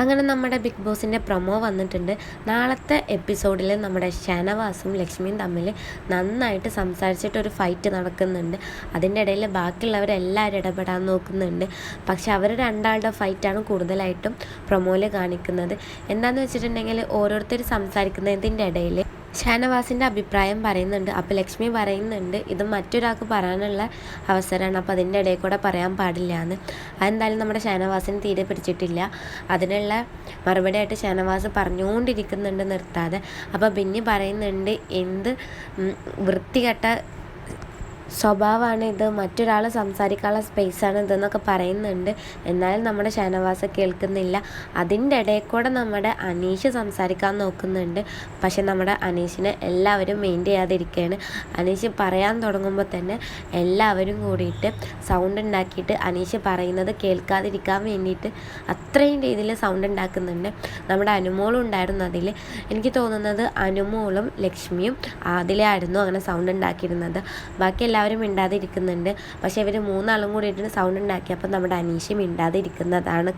അങ്ങനെ നമ്മുടെ ബിഗ് ബോസിന്റെ പ്രൊമോ വന്നിട്ടുണ്ട്. നാളത്തെ എപ്പിസോഡിൽ നമ്മുടെ ഷനവാസും ലക്ഷ്മിയും തമ്മിൽ നന്നായിട്ട് സംസാരിച്ചിട്ട് ഒരു ഫൈറ്റ് നടക്കുന്നുണ്ട്. അതിന്റെ ഇടയിൽ ബാക്കിയുള്ളവരെല്ലാവരും ഇടപെടാൻ നോക്കുന്നുണ്ട്. പക്ഷെ അവർ രണ്ടാളുടെ ഫൈറ്റാണ് കൂടുതലായിട്ടും പ്രൊമോയിൽ കാണിക്കുന്നത്. എന്താണെന്ന് വെച്ചിട്ടുണ്ടെങ്കിൽ ഓരോരുത്തർ സംസാരിക്കുന്നതിന്റെ ഇടയിൽ ഷാനവാസിന്റെ അഭിപ്രായം പറയുന്നുണ്ട്. അപ്പോൾ ലക്ഷ്മി പറയുന്നുണ്ട് ഇത് മറ്റൊരാൾക്ക് പറയാനുള്ള അവസരമാണ്. അപ്പോൾ അതിന്റെ ഇടയിൽ കൂടെ പറയാൻ പാടില്ല എന്ന്. അതെന്തായാലും നമ്മുടെ ഷാനവാസിന് തീരെ പിടിച്ചിട്ടില്ല. അതിനുള്ള മറുപടിയായിട്ട് ഷാനവാസ് പറഞ്ഞുകൊണ്ടിരിക്കുന്നുണ്ട് നിർത്താതെ. അപ്പോൾ ബിന്നി പറയുന്നുണ്ട് എന്ത് വൃത്തികെട്ട സ്വഭാവമാണ് ഇത്. മറ്റൊരാൾ സംസാരിക്കാനുള്ള സ്പേസാണ് ഇതെന്നൊക്കെ പറയുന്നുണ്ട്. എന്നാലും നമ്മുടെ ഷാനവാസ് കേൾക്കുന്നില്ല. അതിന്റെ ഇടയിൽ കൂടെ നമ്മുടെ അനീഷ് സംസാരിക്കാൻ നോക്കുന്നുണ്ട്. പക്ഷെ നമ്മുടെ അനീഷിനെ എല്ലാവരും മെയിൻ ചെയ്യാതിരിക്കുകയാണ്. അനീഷ് പറയാൻ തുടങ്ങുമ്പോൾ തന്നെ എല്ലാവരും കൂടിയിട്ട് സൗണ്ട് ഉണ്ടാക്കിയിട്ട് അനീഷ് പറയുന്നത് കേൾക്കാതിരിക്കാൻ വേണ്ടിയിട്ട് അത്രയും രീതിയിൽ സൗണ്ട് ഉണ്ടാക്കുന്നുണ്ട്. നമ്മുടെ അനുമോളും ഉണ്ടായിരുന്നു അതിൽ. എനിക്ക് തോന്നുന്നത് അനുമോളും ലക്ഷ്മിയും ആദിലായിരുന്നു അങ്ങനെ സൗണ്ട് ഉണ്ടാക്കിയിരുന്നത്. ബാക്കി എല്ലാവരും മിണ്ടാതെ ഇരിക്കുന്നുണ്ട് പക്ഷേ ഇവർ മൂന്നാളും കൂടിയിട്ട് സൗണ്ട് ഉണ്ടാക്കിയപ്പോൾ നമ്മുടെ അനീഷ് മിണ്ടാതെ ഇരിക്കുന്നതാണ്